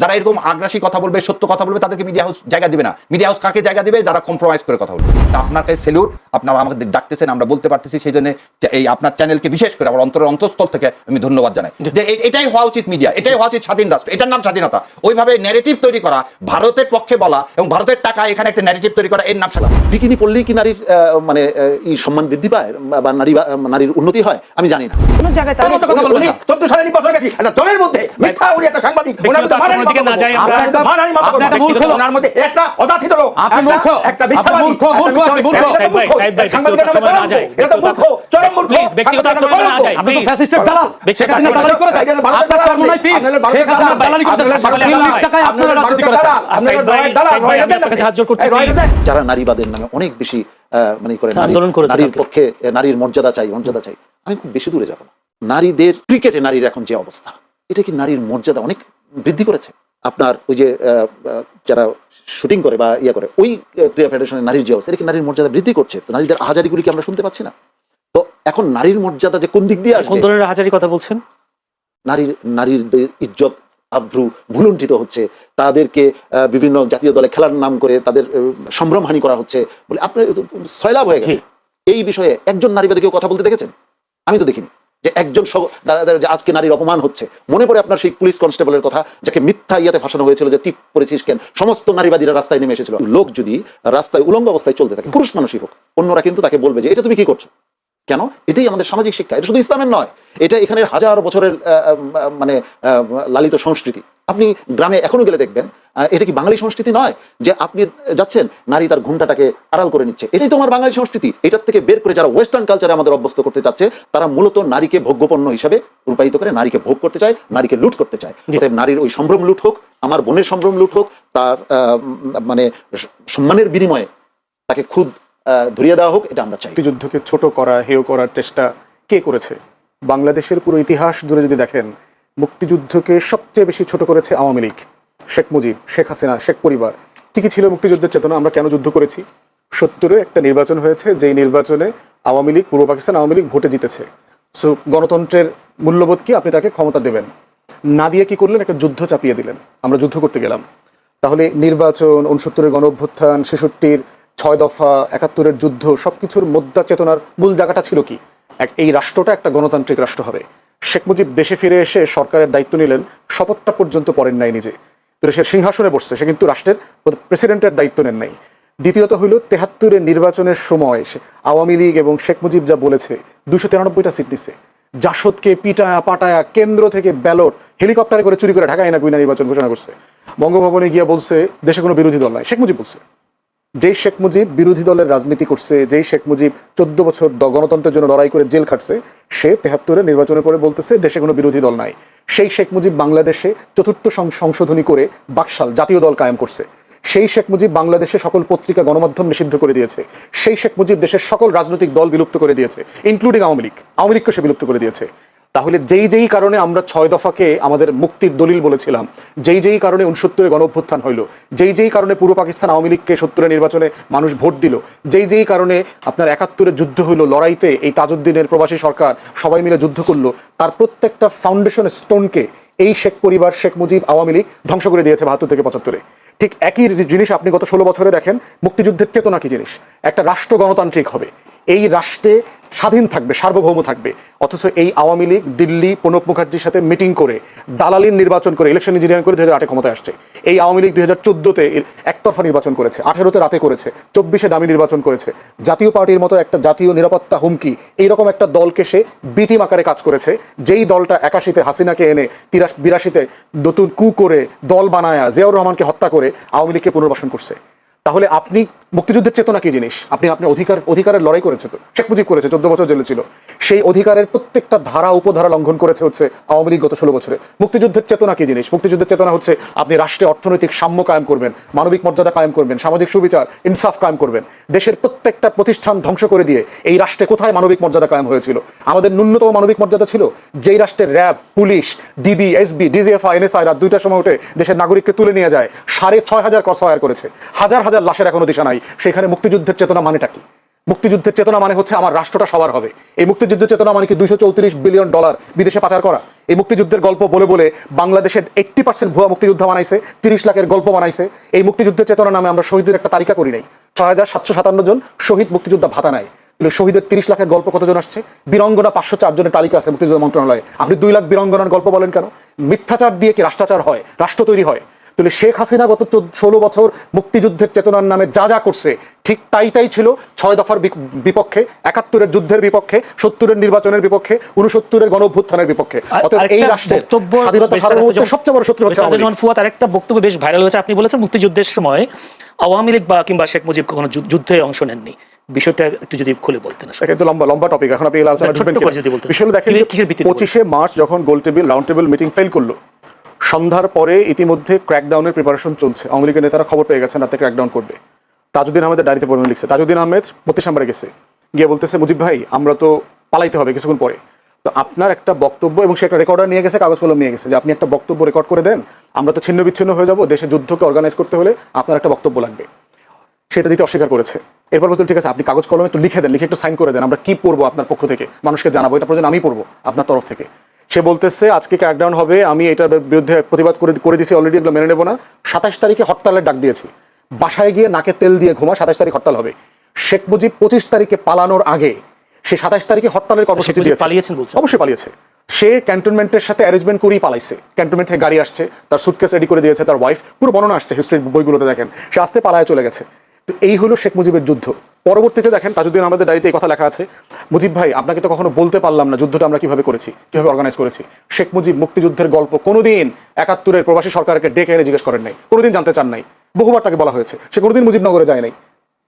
যারা এরকম আগ্রাসী কথা বলবে সত্য কথা বলবে তাদেরকে মিডিয়া হাউস জায়গা দিবে না। মিডিয়া হাউস কাকে জায়গা দিবে? যারা কম্প্রোমাইজ করে কথা বলবে। তা আপনার কাছে সেলুট আপনারা আমাদের ডাকতেছেন আমরা বলতে পারতেছি সেই জন্য এই আপনার চ্যানেলকে বিশেষ করে আমার অন্তরের অন্তঃস্থল থেকে আমি ধন্যবাদ জানাই। যে এটাই হওয়া উচিত মিডিয়া এটাই হওয়া উচিত স্বাধীন রাষ্ট্র। এটার নাম স্বাধীনতা। ওইভাবে ন্যারেটিভ তৈরি করা ভারতের পক্ষে বলা এবং ভারতের টাকা এখানে একটা ন্যারেটিভ তৈরি করা এর নাম স্বাধীনতা। বিকিনি পড়লেই কি নারীর মানে আহ, ই সম্মান বৃদ্ধি পায় বা- নারী নারীর উন্নতি হয়? আমি জানি না। কোনো জায়গায় তার মতো কথা বলবেন না। 14 সালে নির্বাচনে গেছি। একটা দলের মধ্যে মিথ্যা উনি একটা সাংবাদিক দিকে না যাই আমরা। একটা মূর্খ ওনার মধ্যে একটা অযাচিত লোক আপনি মূর্খ। একটা মিথ্যাবাদী, মূর্খ, মূর্খ, আপনি মূর্খ। মিথ্যাবাদী, সাহেব ভাই, সাহেব ভাই, সাংবাদিকের নামে। এটা তো মূর্খ, চরম মূর্খ। ব্যক্তিগত না। আপনি তো ফ্যাসিস্টের দালাল। শেখ হাসিনা আক্রমণে দালালি করেছে। না যাই। আপনার দালাল চরমোনাই আপনি। পীর। আপনাদের শেখ হাসিনা দালাল। তিন লাখ টাকায় আপনারা রাজনীতি করেছেন। দালাল। জোড় করছি। যারা নারীবাদের নামে অনেক বেশি আহ, মানে করে আন্দোলন করেছে নারীর পক্ষে নারীর মর্যাদা চাই মর্যাদা চাই আমি খুব বেশি দূরে যাব না নারীদের ক্রিকেটে নারীর এখন যে অবস্থা এটা কি নারীর মর্যাদা অনেক বৃদ্ধি করেছে। আপনার ওই যে যারা শুটিং করে বা ইয়ে করে ওই ক্রীড়া ফেডারেশনের নারীর যে অবস্থা কি নারীর মর্যাদা বৃদ্ধি করছে। তো নারীদের আহাজারিগুলি কি আমরা শুনতে পাচ্ছি না? তো এখন নারীর মর্যাদা যে কোন দিক দিয়ে কোন ধরনের হাজারি কথা বলছেন? নারীর নারীদের ইজ্জত আভ্রু ভুলুণ্ঠিত হচ্ছে। তাদেরকে বিভিন্ন জাতীয় দলে খেলার নাম করে তাদের সম্ভ্রমহানি করা হচ্ছে বলে আপনার সয়লাভ হয়ে গেছে। এই বিষয়ে একজন নারীবাদী কেউ কথা বলতে দেখেছেন? আমি তো দেখিনি। যে একজন যে আজকে নারীর অপমান হচ্ছে। মনে পড়ে আপনার সেই পুলিশ কনস্টেবলের কথা, যাকে মিথ্যা ইয়াতে ফাঁসানো হয়েছিল যে টিপ করেছিস কেন? সমস্ত নারীবাদীরা রাস্তায় নেমে এসেছিল। লোক যদি রাস্তায় উলঙ্গ অবস্থায় চলতে থাকে, পুরুষ মানুষই হোক, অন্যরা কিন্তু তাকে বলবে যে, এটা তুমি কি করছ? কেন? এটাই আমাদের সামাজিক শিক্ষা। এটা শুধু ইসলামের নয়। এটা এখানে হাজার বছরের মানে লালিত সংস্কৃতি। আপনি গ্রামে এখনও গেলে দেখবেন এটা কি বাঙালি সংস্কৃতি নয় যে আপনি যাচ্ছেন নারী তার ঘুমটাটাকে আড়াল করে নিচ্ছে? এটাই তো আমার বাঙালি সংস্কৃতি। এটার থেকে বের করে যারা ওয়েস্টার্ন কালচারে আমাদের অভ্যস্ত করতে চাচ্ছে তারা মূলত নারীকে ভোগ্যপণ্য হিসেবে রূপায়িত করে নারীকে ভোগ করতে চায় নারীকে লুট করতে চায়। অতএব নারীর ওই সম্ভ্রম লুট হোক আমার বোনের সম্ভ্রম লুট হোক তার মানে সম্মানের বিনিময়ে তাকে খুদ ধরিয়ে দেওয়া হোক এটা আমরা চাই। মুক্তিযুদ্ধকে ছোট করা হেয় করার চেষ্টা কে করেছে? বাংলাদেশের পুরো ইতিহাস জুড়ে যদি দেখেন মুক্তিযুদ্ধকে সবচেয়ে বেশি ছোট করেছে আওয়ামী লীগ। শেখ মুজিব, শেখ হাসিনা, শেখ পরিবার। ঠিকই ছিল মুক্তিযুদ্ধের চেতনা? আমরা কেন যুদ্ধ করেছি? সত্তরে একটা নির্বাচন হয়েছে, যেই নির্বাচনে আওয়ামী লীগ, পূর্ব পাকিস্তান আওয়ামী লীগ ভোটে জিতেছে। সো গণতন্ত্রের মূল্যবোধ কি? আপনি তাকে ক্ষমতা দেবেন। না দিয়ে কি করলেন? একটা যুদ্ধ চাপিয়ে দিলেন। আমরা যুদ্ধ করতে গেলাম। তাহলে নির্বাচন উনসত্তরের গণ অভ্যুত্থান ছেষট্টির ছয় দফা, একাত্তরের যুদ্ধ, সবকিছুর মোদ্দা চেতনার মূল জায়গাটা ছিল কি? এক, এই রাষ্ট্রটা একটা গণতান্ত্রিক রাষ্ট্র হবে। শেখ মুজিব দেশে ফিরে এসে সরকারের দায়িত্ব নিলেন, শপথটা পর্যন্ত পড়েন নাই নিজে। সে সিংহাসনে বসছে, সে কিন্তু রাষ্ট্রের প্রেসিডেন্টের দায়িত্ব নেন নাই। দ্বিতীয়ত হইল তেহাত্তরের নির্বাচনের সময় আওয়ামী লীগ এবং শেখ মুজিব যা বলেছে দুশো তিরানব্বইটা সিট নিছে। জাসদকে পিটায়া পাটায়া কেন্দ্র থেকে ব্যালট, হেলিকপ্টারে করে চুরি করে ঢাকায় না গুইনা নির্বাচন ঘোষণা করছে। বঙ্গভবনে গিয়ে বলছে, দেশে কোনো বিরোধী দল নাই। শেখ মুজিব বলছে যেই শেখ মুজিব বিরোধী দলের রাজনীতি করছে, যেই শেখ মুজিব চোদ্দ বছর গণতন্ত্রের জন্য লড়াই করে জেল খাটছে, সে তেহাত্তরের নির্বাচনের পরে বলতেছে দেশে কোনো বিরোধী দল নাই। সেই শেখ মুজিব বাংলাদেশে চতুর্থ সংশোধনী করে বাকশাল জাতীয় দল কায়েম করছে। সেই শেখ মুজিব বাংলাদেশে সকল পত্রিকা গণমাধ্যম নিষিদ্ধ করে দিয়েছে। সেই শেখ মুজিব দেশের সকল রাজনৈতিক দল বিলুপ্ত করে দিয়েছে ইনক্লুডিং আওয়ামী লীগ। আওয়ামী লীগকে সে বিলুপ্ত করে দিয়েছে। তাহলে যেই যেই কারণে আমরা ছয় দফাকে আমাদের মুক্তির দলিল বলেছিলাম, যেই যেই কারণে উনসত্তরে গণ অভ্যুত্থান হইল, যেই যেই কারণে পূর্ব পাকিস্তান আওয়ামী লীগকে সত্তরে নির্বাচনে মানুষ ভোট দিল, যেই যেই কারণে আপনার একাত্তরে যুদ্ধ হইল লড়াইতে এই তাজউদ্দিনের প্রবাসী সরকার সবাই মিলে যুদ্ধ করল, তার প্রত্যেকটা ফাউন্ডেশন স্টোনকে এই শেখ পরিবার, শেখ মুজিব আওয়ামী লীগ ধ্বংস করে দিয়েছে বাহাত্তর থেকে পঁচাত্তরে। ঠিক একই জিনিস আপনি গত ষোলো বছরে দেখেন, মুক্তিযুদ্ধের চেতনা কি জিনিস, একটা রাষ্ট্র গণতান্ত্রিক হবে। এই রাষ্ট্রে স্বাধীন থাকবে, সার্বভৌম থাকবে। অথচ এই আওয়ামী লীগ, দিল্লি, প্রণব মুখার্জির সাথে মিটিং করে, দালালির নির্বাচন করে ইলেকশন ইঞ্জিনিয়ারিং করে দুই হাজার আটে ক্ষমতায় আসছে। এই আওয়ামী লীগ দু হাজার চোদ্দোতে একতরফা নির্বাচন করেছে, আঠেরোতে রাতে করেছে, চব্বিশে দামি নির্বাচন করেছে। জাতীয় পার্টির মতো একটা জাতীয় নিরাপত্তা হুমকি, এইরকম একটা দলকে সে বিটিম আকারে কাজ করেছে। যেই দলটা একাশিতে হাসিনাকে এনে, তিরাশ বিরাশিতে নতুন কু করে দল বানায়া, জিয়াউর রহমানকে হত্যা করে, আওয়ামী লীগকে পুনর্বাসন করছে। তাহলে আপনি মুক্তিযুদ্ধের চেতনা কি জিনিস? আপনি আপনি অধিকার, অধিকারের লড়াই করেছে তো। শেখ মুজিব করেছে, চোদ্দ বছর জেলে ছিল। সেই অধিকারের প্রত্যেকটা ধারা, উপধারা লঙ্ঘন করেছে হচ্ছে আওয়ামী লীগ গত ষোলো বছরে। মুক্তিযুদ্ধের চেতনা কি জিনিস? মুক্তিযুদ্ধের চেতনা হচ্ছে আপনি রাষ্ট্রে অর্থনৈতিক সাম্য কায়েম করবেন, মানবিক মর্যাদা কায়েম করবেন, সামাজিক সুবিচার, ইনসাফ কায়েম করবেন। দেশের প্রত্যেকটা প্রতিষ্ঠান ধ্বংস করে দিয়ে এই রাষ্ট্রে কোথায় মানবিক মর্যাদা কায়েম হয়েছিল? আমাদের ন্যূনতম মানবিক মর্যাদা ছিল যেই রাষ্ট্রের RAB, police, DB, SB, DGFI, NSI রাত দুইটার সময় উঠে দেশের নাগরিককে তুলে নিয়ে যায়, সাড়ে ছয় হাজার ক্রস করেছে হাজার হাজার লাশের এখনও দিশা নাই। সেখানে মুক্তিযুদ্ধের চেতনা মানেটা কি? মুক্তিযুদ্ধের চেতনা মানে হচ্ছে আমার রাষ্ট্রটা সবার হবে। এই মুক্তিযুদ্ধের চেতনা মানে কি দুইশো চৌত্রিশ বিলিয়ন ডলার বিদেশে পাচার করা? এই মুক্তিযুদ্ধের গল্প বলে বলে বাংলাদেশের এইট্টি পার্সেন্ট ভুয়া মুক্তিযুদ্ধ বানাইছে, তিরিশ লাখের গল্প বানাইছে। এই মুক্তিযুদ্ধের চেতনা নামে আমরা শহীদের একটা তালিকা করি নাই। ছয় হাজার সাতশো সাতান্ন জন শহীদ মুক্তিযোদ্ধা ভাতা নেয়। শহীদের তিরিশ লাখের গল্প কতজন আসছে? বীরঙ্গনা পাঁচশো চার জনের তালিকা আছে মুক্তিযুদ্ধ মন্ত্রণালয়ে। আপনি দুই লাখ বীরঙ্গনার গল্প বলেন কেন? মিথ্যাচার দিয়ে কি রাষ্ট্রাচার হয়? রাষ্ট্র তৈরি হয়? তাহলে শেখ হাসিনা গত ষোলো বছর মুক্তিযুদ্ধের চেতনার নামে যা যা করছে ঠিক তাই তাই ছিল ছয় দফার বিপক্ষে একাত্তরের যুদ্ধের বিপক্ষে সত্তরের নির্বাচনের বিপক্ষে উনসত্তরের গণ অভ্যুত্থানের বিপক্ষে এই রাষ্ট্রের স্বাধীনতা সবচেয়ে বড় শত্রু হচ্ছে ফুয়াদ আরেকটা বক্তব্য বেশ ভাইরাল হয়েছে। আপনি বলেছেন মুক্তিযুদ্ধের সময় আওয়ামী লীগ বা কিংবা শেখ মুজিব কখনো যুদ্ধে অংশ নেননি। বিষয়টা একটু যদি খুলে বলতেন। এটা লম্বা লম্বা টপিক এখন আপনি এই আলোচনা ঢুকবেন দেখেন পঁচিশে মার্চ যখন গোল table round table meeting fail করল সন্ধ্যার পরে ইতিমধ্যে ক্র্যাকডাউনের প্রিপারেশন চলছে। আওয়ামী লীগের নেতারা খবর পেয়ে গেছেন রাতে ক্র্যাকডাউন করবে। তাজুদ্দিন আহমেদের ডায়েরিতে পড়ে লিখছে তাজুদ্দিন আহমেদ বত্রিশ নম্বরে গেছে। গিয়ে বলতেছে, মুজিব ভাই, আমরা তো পালাইতে হবে কিছুক্ষণ পরে। তো আপনার একটা বক্তব্য এবং সে একটা রেকর্ডার নিয়ে গেছে কাগজ কলম নিয়ে গেছে, যে আপনি একটা বক্তব্য রেকর্ড করে দেন, আমরা তো ছিন্ন বিচ্ছিন্ন হয়ে যাব দেশে যুদ্ধকে অর্গানাইজ করতে হলে আপনার একটা বক্তব্য লাগবে। সেটা দিতে অস্বীকার করেছে। এরপর বলতে ঠিক আছে, আপনি কাগজ কলমে একটু লিখে দেন, লিখে একটু সাইন করে দেন, আমরা কি পড়ব আপনার পক্ষ থেকে? মানুষকে জানাব, এটা প্রয়োজন আমি পড়ব আপনার তরফ থেকে। সে বলতেছে আজকে ক্র্যাকডাউন হবে আমি এটার বিরুদ্ধে প্রতিবাদ করে করে দিয়েছি অলরেডি এগুলো মেনে নেব না। সাতাশ তারিখে হরতালের ডাক দিয়েছি। বাসায় গিয়ে নাকে তেল দিয়ে ঘুমা সাতাশ তারিখ হরতাল হবে। শেখ মুজিব পঁচিশ তারিখে পালানোর আগে সে সাতাশ তারিখে হরতালের কর্মসূচি দিয়েছে। পালিয়েছেন? অবশ্যই পালিয়েছে। সে ক্যান্টনমেন্টের সাথে অ্যারেঞ্জমেন্ট করেই পালাইছে। ক্যান্টনমেন্ট থেকে গাড়ি আসছে তার সুটকেস রেডি করে দিয়েছে তার ওয়াইফ পুরো বর্ণনা আসছে হিস্ট্রির বইগুলোতে দেখেন। সে আসতে পালায় চলে গেছে। তো এই হলো শেখ মুজিবের যুদ্ধ। পরবর্তীতে দেখেন তাজুদ্দিন আমাদের ডায়েরিতে এই কথা লেখা আছে, মুজিব ভাই, আপনাকে তো কখনো বলতে পারলাম না যুদ্ধটা আমরা কীভাবে করেছি, কীভাবে অর্গানাইজ করেছি। শেখ মুজিব মুক্তিযুদ্ধের গল্প কোনোদিন একাত্তরের প্রবাসী সরকারকে ডেকে এনে জিজ্ঞেস করেন নাই, কোনোদিন জানতে চান নাই। বহুবার তাকে বলা হয়েছে, সে কোনোদিন মুজিবনগরে যায় নাই।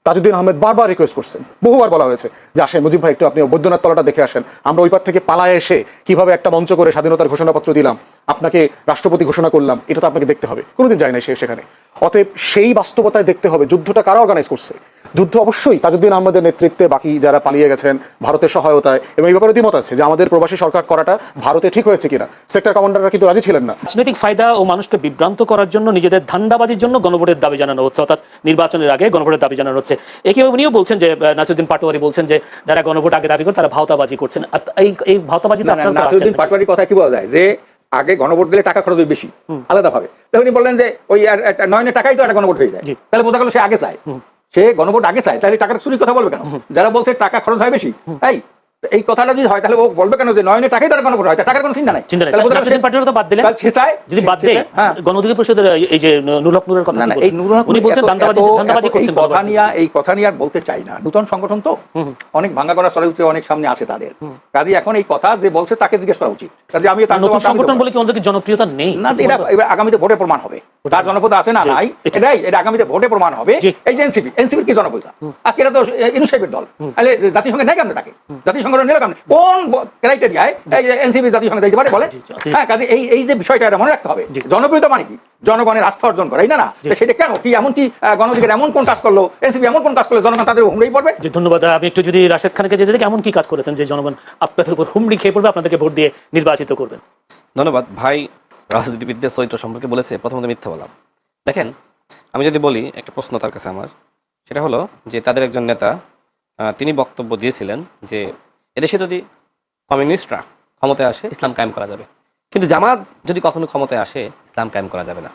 তাজুদ্দিন আহমেদ বারবার রিকোয়েস্ট করছেন বহুবার বলা হয়েছে যে, আসেন মুজিব ভাই, একটু আপনি বৈদ্যনাথ তলাটা দেখে আসেন। আমরা ওই পার থেকে পালায় এসে কীভাবে একটা মঞ্চ করে স্বাধীনতার ঘোষণাপত্র দিলাম, আপনাকে রাষ্ট্রপতি ঘোষণা করলাম, এটা তো আপনাকে দেখতে হবে। কোনোদিন যায় নাই সে সেখানে। অতএব সেই বাস্তবতায় দেখতে হবে যুদ্ধটা কারা অর্গানাইজ করছে। যুদ্ধ অবশ্যই তাজুদ্দিন আহমেদের নেতৃত্বে বাকি যারা পালিয়ে গেছেন ভারতের সহায়তায়। এবং এই ব্যাপারে দ্বিমত আছে যে আমাদের প্রবাসী সরকার করাটা ভারতে ঠিক হয়েছে কিনা। সেক্টর কমান্ডাররা কিন্তু রাজি ছিলেন না। রাজনৈতিক ফায়দা ও মানুষকে বিভ্রান্ত করার জন্য নিজেদের ধান্দাবাজির জন্য গণভোটের দাবি জানানো হচ্ছে অর্থাৎ নির্বাচনের আগে গণভোটের দাবি জানানো হচ্ছে। একে উনিও বলছেন যে নাসিরুদ্দিন পাটোয়ারি বলছেন যে যারা গণভোট আগে দাবি করে তারা ভাওতাবাজি করছেন। আর এই এই না, নাসিরুদ্দিন পাটোয়ারির কথা কি বলা যায়? যে আগে গণভোট দিলে টাকা খরচ হয় বেশি আলাদা ভাবে উনি বললেন যে ওই আর একটা নয়নের টাকাই তো একটা গণভোট হয়ে যায়। তাহলে বোঝা গেল সে আগে চায়। সে গণভোট আগে চায়, তাহলে টাকার চুরির কথা বলবে কেন? যারা বলছে টাকা খরচ হয় বেশি তাই এই কথাটা যদি হয় তাহলে ও বলবে কেন যে নয়নের টাকাই তার গণভোট হয়? টাকার কোনো চিন্তা নাই। চিন্তা নেই। নাসিরুদ্দিন তো বাদ দিলেন। তাহলে সে যদি বাদ দেয় হ্যাঁ। গণ অধিকার পরিষদের এই যে নুরুল হক নুরের কথা না? এই নুরুল হক উনি বলছেন ধান্দাবাজি এত- করছেন কথা। নিয়ে এই কথা নিয়ে আর বলতে চাই না। নতুন সংগঠন তো? অনেক ভাঙা করা চরিত্রে অনেক সামনে আছে তাদের। কাজে এখন এই কথা যে বলছে তাকে জিজ্ঞেস করা উচিত। কাজে আমি তার নতুন সংগঠন বলে কি ওদের জনপ্রিয়তা নেই? না এটা এবার আগামীতে ভোটে প্রমাণ হবে। তার জনপ্রিয়তা আছে না নাই? এটা- এটাই এটা আগামীতে ভোটে প্রমাণ হবে। এই যে এনসিপি এনসিপির কি জনপ্রিয়তা? আজকে এটা তো ইনুসাইবের দল। তাহলে জাতিসংঘে নেই কেমন তাকে? জাতিসংঘ নিল কেমন কোন ক্রাইটেরিয়ায় এই এনসিপি জাতিসংঘে দিতে পারে বলে। হ্যাঁ কাজে এই এই যে বিষয়টা এটা মনে রাখতে হবে। জনপ্রিয়তা মানে কি? জনগণের আস্থা অর্জন করে না? না সেটা কেন? কি এমন কি আহ, এমন কোন কাজ করল? এনসিপি এমন কোন কাজ করল? জনগণ তাদের হুমড়েই পড়বে? জি ধন্যবাদ। আমি একটু যদি রাশেদ খানকে যেতে দেখি এমন কি কাজ করেছেন যে জনগণ আপনাদের উপর হুমড়ি খেয়ে পড়বে আপনাদেরকে ভোট দিয়ে নির্বাচিত করবেন? ধন্যবাদ। ভাই রাজনীতিবিদদের চরিত্র সম্পর্কে বলেছে প্রথমত মিথ্যা বললাম দেখেন আমি যদি বলি একটা প্রশ্ন তার কাছে আমার সেটা হলো যে তাদের একজন নেতা আহ, তিনি বক্তব্য দিয়েছিলেন যে এদেশে যদি কমিউনিস্টরা ক্ষমতায় আসে ইসলাম কায়েম করা যাবে। কিন্তু জামাত যদি কখনো ক্ষমতায় আসে ইসলাম কায়েম করা যাবে না।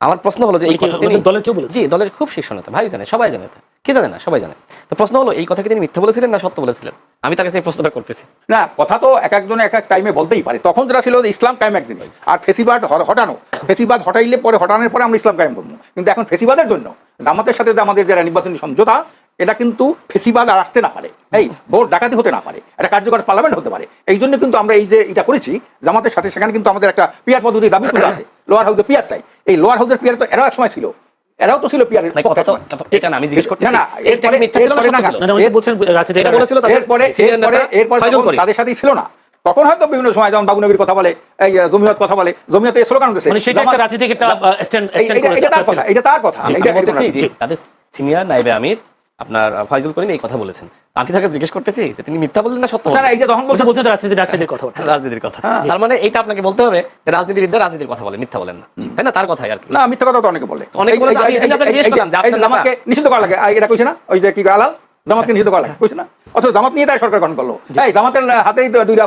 আমার প্রশ্ন হলো যে এই কথা তিনি দলের কেউ বলেছে? জি দলের খুব শীর্ষ নেতা ভাই জানে সবাই জানে তা। কে জানে না সবাই জানে। তো প্রশ্ন হলো এই কথা কি তিনি মিথ্যা বলেছিলেন না সত্য বলেছিলেন? আমি তার কাছে এই প্রশ্নটা করতেছি। না কথা তো এক একজন এক এক টাইমে বলতেই পারে। তখন যেটা ছিল যে ইসলাম কায়েম একদিন আর ফেসিবাদ হটানো। ফেসিবাদ হটাইলে পরে হটানোর পরে আমরা ইসলাম কায়েম করব। কিন্তু এখন ফেসিবাদের জন্য জামাতের সাথে আমাদের যারা নির্বাচনী সমঝোতা এটা কিন্তু ফেসিবাদ আর আসতে না পারে। এই ভোট ডাকাতি হতে না পারে। এটা কার্যকর পার্লামেন্ট হতে পারে। এই জন্য কিন্তু আমরা এই যে এটা করেছি জামাতের সাথে সেখানে কিন্তু আমাদের একটা পিয়ার পদ্ধতি দাবি তুলে আছে। লোয়ার হাউসের পিয়ার চাই। এই লোয়ার হাউসের পিয়ার তো এরাও এক সময় ছিল। এরাও তো ছিল পিয়ারের না, কথা তো- কথা- এটা না, আমি জিজ্ঞেস করতেছি। না না এটা কি এরপরে- মিথ্যা ছিল না এরপরে সত্য না, ছিল? না, না, উনি তো বলছেন রাজনীতি এটা বলেছিল তাদের এরপরে senior এরপরে নেতা এরপরে ফয়জুল যখন করিম। তাদের সাথে ছিল না। তখন হয়তো বিভিন্ন সময় যেমন বাবু নবীর কথা বলে এই আহ, জমিয়ত কথা বলে। জমিয়তে স্লোগান দিচ্ছে মানে সেটা একটা রাজনীতিক একটা স্ট্যান্ড এটা- তার কথা এটা তার কথা। জি, এটা- আমি বলতেছি এটা- যে তাদের সিনিয়র নাইবে আমির আপনার ফয়জুল করিম এই কথা বলেছেন। আমি তাকে জিজ্ঞেস করতেছি যে তিনি মিথ্যা বললেন না সত্য না এই যে তখন বলছে বলছে রাজনীতির রাজনীতি রাজনীতির কথা। রাজনীতির কথা। তার মানে এটা আপনাকে বলতে হবে যে রাজনীতিবিদরা রাজনীতির কথা বলে মিথ্যা বলেন না। তাই না? তার কথাই আর কি। না মিথ্যা কথা তো অনেকে বলে। অনেকে বলে, আমি- আপনাকে জিজ্ঞেস করলাম যে নিষিদ্ধ করা লাগে। এটা কইছে না? ওই যে কি আলাল? জামাতকে নিষিদ্ধ করা লাগে বুঝছ না অথচ জামাত নিয়ে তাই সরকার গঠন করল। এই জামাতের হাতেই তো দুইটা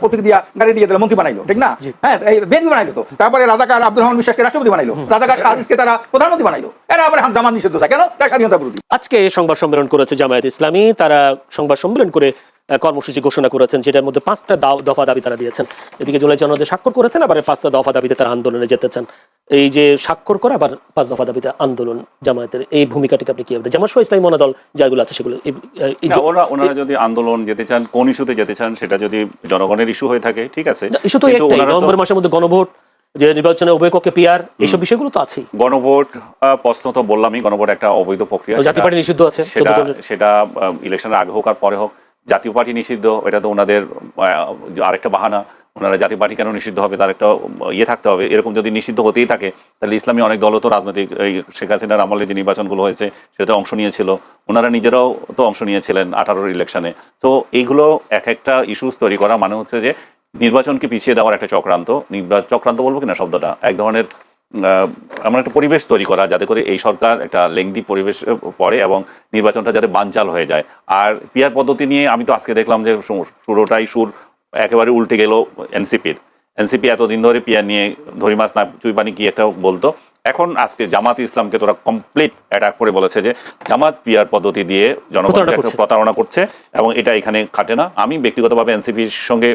প্রতীক দিয়া গাড়ি দিয়ে দিল মন্ত্রী বানাইলো ঠিক না? হ্যাঁ এই বানাইলো তো। তারপরে রাজাকার আব্দুল রহমান বিশ্বাসকে রাষ্ট্রপতি বানাইলো। রাজাকার শাহ আজিজকে তারা প্রধানমন্ত্রী বানাইলো। এরা আবার জামাত নিষিদ্ধ চায়। কেন? তার স্বাধীনতা বিরোধী। আজকে সংবাদ সম্মেলন করেছে জামায়াত ইসলামী। তারা সংবাদ সম্মেলন করে কর্মসূচি ঘোষণা করেছেন যেটার মধ্যে পাঁচটা দফা দাবি তারা দিয়েছেন। এদিকে জুলাই জনদে স্বাক্ষর করেছেন আবার পাঁচটা দফা দাবিতে তারা আন্দোলনে যেতে চান। এই যে স্বাক্ষর করা আবার পাঁচ দফা দাবিতে আন্দোলন জামায়াতের এই ভূমিকাটিকে আপনি কি ভাবছেন জামাত সহ ইসলামী মনোদল যেগুলো আছে সেগুলো ওরা ওনারা যদি আন্দোলন যেতে চান কোন ইস্যুতে যেতে চান সেটা যদি জনগণের ইস্যু হয়ে থাকে ঠিক আছে। ইস্যু তো একটাই নভেম্বর মাসের মধ্যে গণভোট যে নির্বাচনে উভয় কক্ষে পিয়ার এইসব বিষয়গুলো তো আছেই। গণভোট প্রশ্ন তো বললামই গণভোট একটা অবৈধ প্রক্রিয়া জাতীয় পার্টি নিষিদ্ধ আছে, সেটা 14 দলের। সেটা ইলেকশনের আগে হোক আর পরে হোক। জাতীয় পার্টি নিষিদ্ধ, এটা তো ওনাদের আরেকটা বাহানা। ওনারা জাতীয় পার্টি কেন নিষিদ্ধ হবে, তার একটা ইয়ে থাকতে হবে। এরকম যদি নিষিদ্ধ হতেই থাকে, তাহলে ইসলামী অনেক দলও তো রাজনৈতিক, এই শেখ হাসিনার আমলে যে নির্বাচনগুলো হয়েছে, সেটাতে অংশ নিয়েছিল। ওনারা নিজেরাও তো অংশ নিয়েছিলেন আঠারোর ইলেকশনে তো এইগুলো এক একটা ইস্যুস তৈরি করা মানে হচ্ছে যে, নির্বাচনকে পিছিয়ে দেওয়ার একটা চক্রান্ত। চক্রান্ত বলব কিনা শব্দটা? এক ধরনের এমন একটা পরিবেশ তৈরি করা, যাতে করে এই সরকার একটা লেংদি পরিবেশ পড়ে এবং নির্বাচনটা যাতে বানচাল হয়ে যায়। আর পিয়ার পদ্ধতি নিয়ে আমি তো আজকে দেখলাম যে শুরুটাই সুর একেবারে উল্টে গেল এনসিপির। এনসিপি এতদিন ধরে পিয়ার নিয়ে ধরি মাছ না চুই পানি কি একটা বলতো? এখন আজকে জামাত ইসলামকে তোরা কমপ্লিট অ্যাটাক করে বলেছে যে জামাত পিয়ার পদ্ধতি দিয়ে জনগণকে প্রতারণা একটা করছে। প্রতারণা করছে এবং এটা এখানে খাটে না। আমি ব্যক্তিগতভাবে এনসিপির সঙ্গে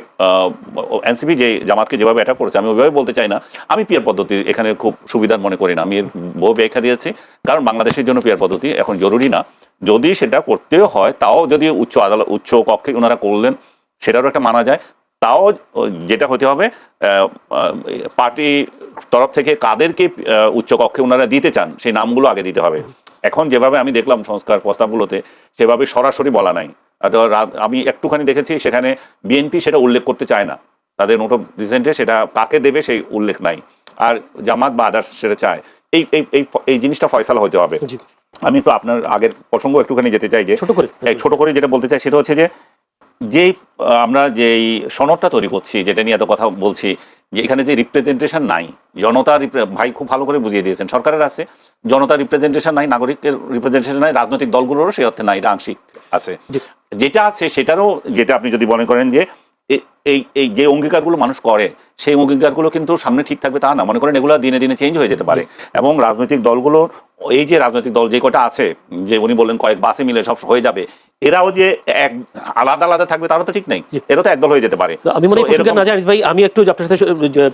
এনসিপি যে জামাতকে যেভাবে অ্যাটাক করেছে আমি ওইভাবে বলতে চাই না। আমি পিয়ার পদ্ধতি এখানে খুব সুবিধার মনে করি না। আমি এর বহু ব্যাখ্যা দিয়েছি। কারণ বাংলাদেশের জন্য পিয়ার পদ্ধতি এখন জরুরি না। যদি সেটা করতেও হয় তাও যদি উচ্চ আদালত উচ্চ কক্ষে ওনারা করলেন সেটারও একটা মানা যায়। তাও যেটা হতে হবে পার্টি তরফ থেকে কাদেরকে আহ, উচ্চ কক্ষে ওনারা দিতে চান সেই নামগুলো আগে দিতে হবে। এখন যেভাবে আমি দেখলাম সংস্কার প্রস্তাবগুলোতে সেভাবে সরাসরি বলা নাই। তো আমি একটুখানি দেখেছি সেখানে বিএনপি সেটা উল্লেখ করতে চায় না। তাদের নোট অফ ডিসেন্টে সেটা কাকে দেবে সেই উল্লেখ নাই। আর জামাত বা আদার্স সেটা চায়। এই এই এই এই জিনিসটা ফয়সালা হতে হবে। আমি একটু আপনার আগের প্রসঙ্গ একটুখানি যেতে চাই যে ছোট করে। ছোট করে যেটা বলতে চাই সেটা হচ্ছে যে যেই আমরা যেই সনদটা তৈরি করছি যেটা নিয়ে এত কথা বলছি যে এখানে যে রিপ্রেজেন্টেশন নাই জনতা ভাই খুব ভালো করে বুঝিয়ে দিয়েছেন সরকারের আছে জনতা রিপ্রেজেন্টেশন নাই নাগরিকের রিপ্রেজেন্টেশন নাই রাজনৈতিক দলগুলোরও সেই অর্থে নাই এটা আংশিক আছে। যেটা আছে সেটারও যেটা আপনি যদি মনে করেন যে এই এই যে অঙ্গীকারগুলো মানুষ করে সেই অঙ্গীকারগুলো কিন্তু সামনে ঠিক থাকবে তা না মনে করেন এগুলো দিনে দিনে চেঞ্জ হয়ে যেতে পারে। এবং রাজনৈতিক দলগুলো এই যে রাজনৈতিক দল যে কটা আছে যে উনি বললেন কয়েক বাসে মিলে সব হয়ে যাবে এরাও যে এক আলাদা আলাদা থাকবে তারও তো ঠিক নেই। এরা তো একদল হয়ে যেতে পারে। আমি মনে করি না জানিস ভাই আমি একটু আপনার সাথে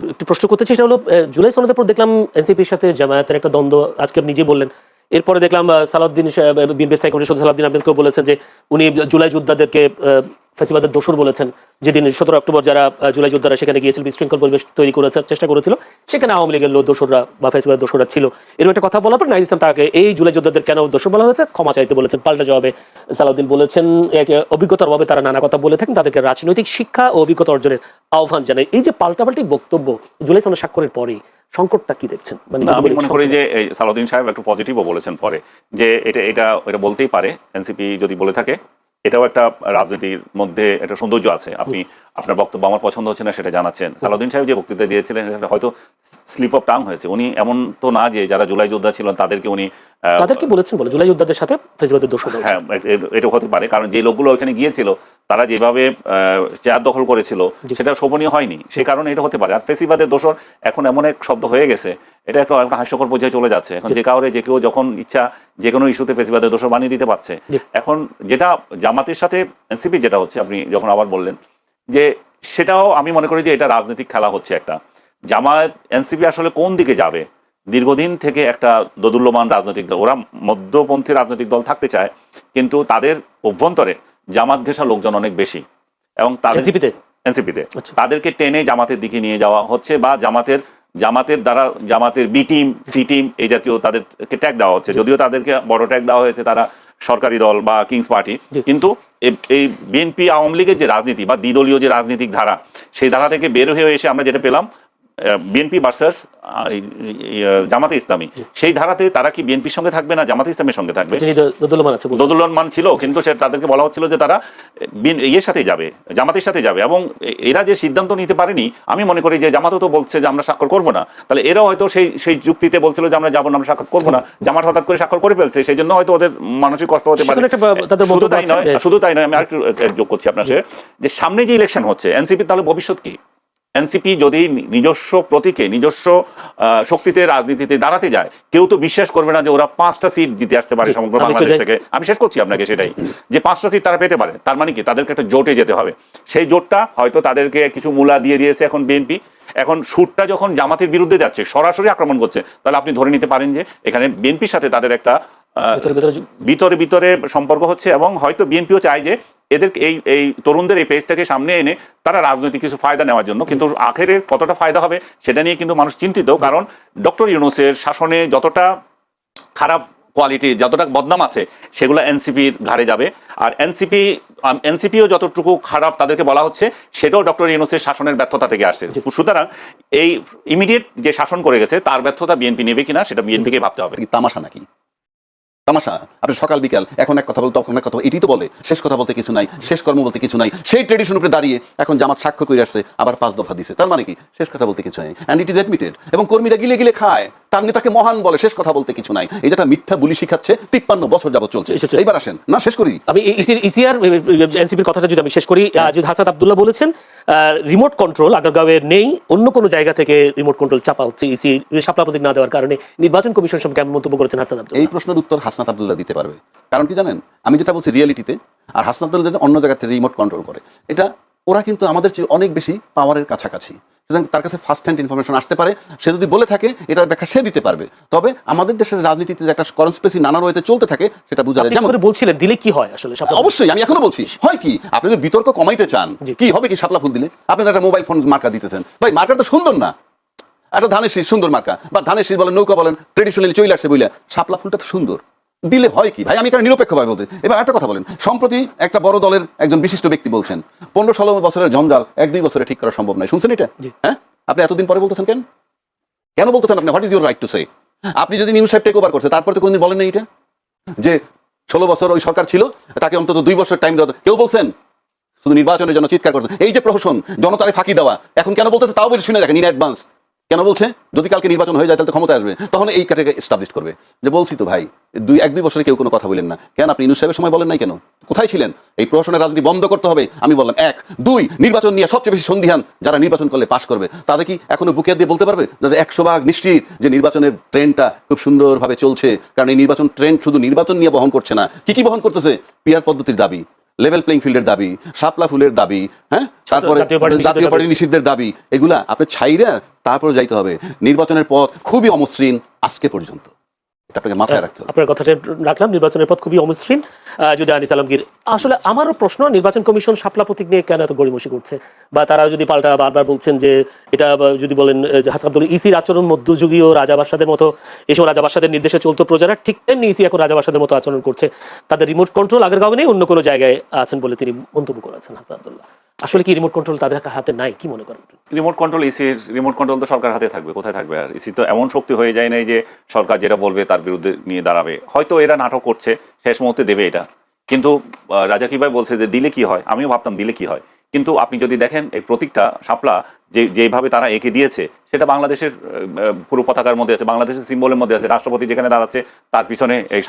একটু প্রশ্ন করতে চাই সেটা হলো জুলাই সনদের পর দেখলাম এনসিপির সাথে জামায়াতের একটা দ্বন্দ্ব আজকে আপনি নিজে বললেন। এরপরে দেখলাম সালাউদ্দিন বিএনপি স্থায়ী কমিটির সদস্য সালাউদ্দিন আহমেদকেও বলেছেন যে উনি জুলাই যোদ্ধাদেরকে আহ, ফ্যাসিবাদের দোষর বলেছেন। যেদিন সতেরো অক্টোবর যারা জুলাই যোদ্ধারা সেখানে গিয়েছিল বিশৃঙ্খল পরিবেশ তৈরি করেছে চেষ্টা করেছিল সেখানে আওয়ামী লীগের লোক দোসররা বা ফ্যাসিবাদের দোসররা ছিল। এরকম একটা কথা বলার পর নাইজ ইসলাম তাকে এই জুলাই যোদ্ধাদের কেন দোষর বলা হয়েছে? ক্ষমা চাইতে বলেছেন পাল্টা জবাবে সালাউদ্দিন বলেছেন এক অভিজ্ঞতার অভাবে তারা নানা কথা বলে থাকেন তাদেরকে রাজনৈতিক শিক্ষা ও অভিজ্ঞতা অর্জনের আহ্বান জানায়। এই যে পাল্টাপাল্টি বক্তব্য জুলাই সনদ স্বাক্ষরের পরেই সংকটটা কি দেখছেন? মানে আমি মনে করি যে সালাউদ্দিন সাহেব একটু পজিটিভও বলেছেন পরে যে এটা এটা এটা বলতেই পারে এনসিপি যদি বলে থাকে এটাও একটা রাজনীতির মধ্যে একটা সৌন্দর্য আছে। আপনি আপনার বক্তব্য আমার পছন্দ হচ্ছে না সেটা জানাচ্ছেন। সালাউদ্দিন সাহেব যে বক্তৃতা দিয়েছিলেন এটা হয়তো স্লিপ অফ টাং হয়েছে। উনি এমন তো না যে যারা জুলাই যোদ্ধা ছিলেন তাদেরকে উনি তাদেরকে বলেছেন বলে জুলাই যোদ্ধাদের সাথে ফেসিবাদের দোষ হ্যাঁ এটা হতে পারে। কারণ যে লোকগুলো ওখানে গিয়েছিল তারা যেভাবে চেয়ার দখল করেছিল সেটা শোভনীয় হয়নি। সেই কারণে এটা হতে পারে। আর ফেসিবাদের দোষর এখন এমন এক শব্দ হয়ে গেছে এটা একটা একটা হাস্যকর পর্যায়ে চলে যাচ্ছে। এখন যে কাউরে যে কেউ যখন ইচ্ছা যে কোনো ইস্যুতে ফেসিবাদের দোষর বানিয়ে দিতে পারছে। এখন যেটা জামাতের সাথে এনসিপি যেটা হচ্ছে আপনি যখন আবার বললেন যে সেটাও আমি মনে করি যে এটা রাজনৈতিক খেলা হচ্ছে একটা। জামায়াত এনসিপি আসলে কোন দিকে যাবে? দীর্ঘদিন থেকে একটা দোদুল্যমান রাজনৈতিক দল ওরা মধ্যপন্থী রাজনৈতিক দল থাকতে চায় কিন্তু তাদের অভ্যন্তরে জামাত ঘেঁষা লোকজন অনেক বেশি। এবং তাদের এনসিপিতে? এনসিপিতে। আচ্ছা। তাদেরকে টেনে জামাতের দিকে নিয়ে যাওয়া হচ্ছে বা জামাতের জামাতের দ্বারা জামাতের বি টিম সি টিম এই জাতীয় তাদেরকে ট্যাগ দেওয়া হচ্ছে। যদিও তাদেরকে বড় ট্যাগ দেওয়া হয়েছে তারা সরকারি দল বা কিংস পার্টি। কিন্তু এই বিএনপি আওয়ামী লীগের যে রাজনীতি বা দ্বিদলীয় যে রাজনৈতিক ধারা, সেই ধারা থেকে বের হয়ে এসে আমরা যেটা পেলাম বিএনপি ভার্সাস জামাতে ইসলামী। সেই ধারাতে তারা কি বিএনপির সঙ্গে থাকবে না জামাতে ইসলামের সঙ্গে থাকবে। দোদুল্যমান ছিল কিন্তু সে তাদেরকে বলা হচ্ছিল যে তারা ইয়ের সাথে যাবে জামাতের সাথে যাবে এবং এরা যে সিদ্ধান্ত নিতে পারেনি আমি মনে করি যে জামাতও তো বলছে যে আমরা স্বাক্ষর করব না। তাহলে এরাও হয়তো সেই সেই যুক্তিতে বলছিল যে আমরা যাব না আমরা স্বাক্ষর করব না। জামাত হঠাৎ করে স্বাক্ষর করে ফেলছে সেই জন্য হয়তো ওদের মানসিক কষ্ট হতে পারে। শুধু তাই নয় শুধু তাই নয় আমি আরেকটু যোগ করছি আপনার সাথে, যে সামনে যে ইলেকশন হচ্ছে এনসিপি তাহলে ভবিষ্যৎ কি? এনসিপি যদি নিজস্ব প্রতীকে নিজস্ব শক্তিতে রাজনীতিতে দাঁড়াতে যায় কেউ তো বিশ্বাস করবে না যে ওরা পাঁচটা সিট জিতে আসতে পারে সমগ্র বাংলাদেশ থেকে। আমি শেষ করছি আপনাকে সেটাই। যে পাঁচটা সিট তারা পেতে পারে তার মানে কি? তাদেরকে একটা জোটে যেতে হবে। সেই জোটটা হয়তো তাদেরকে কিছু মূলা দিয়ে দিয়েছে এখন বিএনপি। এখন সুরটা যখন জামাতের বিরুদ্ধে যাচ্ছে সরাসরি আক্রমণ করছে তাহলে আপনি ধরে নিতে পারেন যে এখানে বিএনপির সাথে তাদের একটা আহ, ভিতরে ভিতরে ভিতরে ভিতরে সম্পর্ক হচ্ছে এবং হয়তো বিএনপিও চায় যে এদের এই এই তরুণদের এই পেজটাকে সামনে এনে তারা রাজনৈতিক কিছু ফায়দা নেওয়ার জন্য। কিন্তু আখেরে কতটা ফায়দা হবে সেটা নিয়ে কিন্তু মানুষ চিন্তিত। কারণ ডক্টর ইউনুসের শাসনে যতটা খারাপ কোয়ালিটি যতটা বদনাম আছে সেগুলো এনসিপির ঘাড়ে যাবে। আর এনসিপি এনসিপিও যতটুকু খারাপ তাদেরকে বলা হচ্ছে সেটাও ডক্টর ইউনুসের শাসনের ব্যর্থতা থেকে আসছে। সুতরাং এই ইমিডিয়েট যে শাসন করে গেছে তার ব্যর্থতা বিএনপি নেবে কিনা সেটা বিএনপিকে ভাবতে হবে। তামাশা নাকি? তামাশা। আপনি সকাল, বিকাল, এখন এক কথা বল তখন এক কথা এটি তো বলে, শেষ কথা বলতে কিছু নাই, শেষ কর্ম বলতে কিছু নাই, সেই ট্রেডিশন উপরে দাঁড়িয়ে এখন জামাত সাক্ষ্য করে আসছে, আবার পাঁচ দফা দিছে। তার মানে কি? শেষ কথা বলতে কিছু নাই। অ্যান্ড ইট ইজ অ্যাডমিটেড এবং কর্মীরা গিলে গিলে খায়। তার নেতাকে মহান বলে শেষ কথা বলতে কিছু নাই। এই যেটা মিথ্যা বুলি শিখাচ্ছে তিপ্পান্ন বছর যাবত চলছে। এইবার আসেন। না শেষ করি। আমি ইসিআর এনসিপির কথাটা যদি আমি শেষ করি যদি হাসান আব্দুল্লাহ বলেছেন রিমোট কন্ট্রোল আগারগাঁওয়ে নেই অন্য কোনো জায়গা থেকে রিমোট কন্ট্রোল চাপা হচ্ছে ইসি সাপলা প্রতীক না দেওয়ার কারণে নির্বাচন কমিশন সম্পর্কে কেমন মন্তব্য করেছেন হাসান আব্দুল্লাহ। এই প্রশ্নের উত্তর হাসনাত আবদুল্লাহ দিতে পারবে। কারণ কি জানেন? আমি যেটা বলছি রিয়েলিটিতে আর হাসনাত আবদুল্লাহ যেটা অন্য জায়গা থেকে রিমোট কন্ট্রোল করে। এটা ওরা কিন্তু আমাদের চেয়ে অনেক বেশি পাওয়ারের কাছাকাছি। সুতরাং তার কাছে ফার্স্ট হ্যান্ড ইনফরমেশন আসতে পারে সে যদি বলে থাকে এটার ব্যাখ্যা সে দিতে পারবে। তবে আমাদের দেশের রাজনীতিতে যে একটা কনস্পেসি নানা রয়েছে চলতে থাকে সেটা বুঝা যায় যেমন বলছিলেন দিলে কি হয় আসলে অবশ্যই আমি এখনও বলছি। হয় কি আপনি যদি বিতর্ক কমাইতে চান। কি হবে কি শাপলা ফুল দিলে? আপনি একটা মোবাইল ফোন মার্কা দিতেছেন। ভাই মার্কা তো সুন্দর না। একটা ধানের শীষ সুন্দর মার্কা বা ধানের শীষ বলেন নৌকা বলেন ট্রেডিশনালি চলে আসছে বইলা শাপলা ফুলটা তো সুন্দর। দিলে হয় কি? ভাই আমি এখানে নিরপেক্ষভাবে বলতে এবার একটা কথা বলেন। সম্প্রতি একটা বড় দলের একজন বিশিষ্ট ব্যক্তি বলছেন পনেরো ষোলো বছরের জঞ্জাল এক দুই বছরে ঠিক করা সম্ভব নয়। শুনছেন এটা? হ্যাঁ? আপনি এতদিন পরে বলতেছেন কেন? কেন বলতেছেন আপনি? What is your right to say আপনি যদি নিউজ সাহেব টেক ওভার করছে তারপরে তো কোনদিন বলেন না এটা? যে ষোলো বছর ওই সরকার ছিল তাকে অন্তত দুই বছর টাইম দেওয়া কেউ বলছেন? শুধু নির্বাচনের জন্য চিৎকার করছে এই যে প্রহসন জনতারে ফাঁকি দেওয়া এখন কেন বলতেছে? তাও বলে শুনে দেখেন ইন অ্যাডভান্স কেন বলছে? যদি কালকে নির্বাচন হয়ে যায়, তাহলে ক্ষমতা আসবে। তখন এই ক্যাটাগরি এস্টাবলিশ করবে। যে বলছি তো ভাই, দুই, এক, দুই বছরে কেউ কোনো কথা বলেন না। কেন আপনি ইনুস সাহেবের সময় বলেন নাই কেন? কোথায় ছিলেন? এই প্রহসনের রাজনীতি বন্ধ করতে হবে। আমি বললাম, এক, দুই, নির্বাচন নিয়ে সবচেয়ে বেশি সন্ধিহান যারা নির্বাচন করলে পাশ করবে, তাদের কি এখনও বুকে দিয়ে বলতে পারবে? যাদের একশো ভাগ নিশ্চিত যে নির্বাচনের ট্রেনটা খুব সুন্দরভাবে চলছে। কারণ এই নির্বাচন ট্রেন শুধু নির্বাচন নিয়ে বহন করছে না। কি কি বহন করতেছে? পিয়ার পদ্ধতির দাবি। লেভেল প্লেইং ফিল্ডের দাবি শাপলা ফুলের দাবি হ্যাঁ? তারপরে জাতীয় পার্টি নিষিদ্ধের দাবি। এগুলা আপনি ছাইরা তারপরে যাইতে হবে। নির্বাচনের পথ খুবই অমসৃণ আজকে পর্যন্ত। এটা আপনাকে মাথায় রাখতে হবে। আপনার কথাটা রাখলাম নির্বাচনের পথ খুবই অমসৃণ। যদি আনিস আলমগীর, আসলে আমারও প্রশ্ন, নির্বাচন কমিশন শাপলা প্রতীক নিয়ে কেন এত গড়িমসি করছে? বা তারা যদি পাল্টা বারবার বলছেন যে এটা যদি বলেন হাসান আব্দুল ইসির আচরণ মধ্যযুগীয় রাজাবাসাদের মতো, এসব রাজাবাসাদের নির্দেশে চলতো প্রজারা, ঠিক তেমনি ইসি এখন রাজাবাসাদের মতো আচরণ করছে। তাদের রিমোট কন্ট্রোল আগের গাঁও নেই, অন্য কোনো জায়গায় আছেন বলে তিনি মন্তব্য করেছেন হাসান আসলে কি রিমোট কন্ট্রোল তাদের হাতে নাই? কি মনে করেন? রিমোট কন্ট্রোল ইসির রিমোট কন্ট্রোল তো সরকার হাতে থাকবে, কোথায় থাকবে? আর ইসি তো এমন শক্তি হয়ে যায় নাই যে সরকার যেটা বলবে তার বিরুদ্ধে নিয়ে দাঁড়াবে। হয়তো এরা নাটক করছে, শেষ মুহূর্তে দেবে এটা। কিন্তু রাজা কীভাবে বলছে যে দিলে কি হয়? আমিও ভাবতাম দিলে কি হয়। কিন্তু আপনি যদি দেখেন এই প্রতীকটা শাপলা যে যেভাবে তারা এঁকে দিয়েছে সেটা বাংলাদেশের পুরো পতাকার মধ্যে আছে বাংলাদেশের সিম্বলের মধ্যে আছে। রাষ্ট্রপতি যেখানে দাঁড়াচ্ছে তার পিছনে এই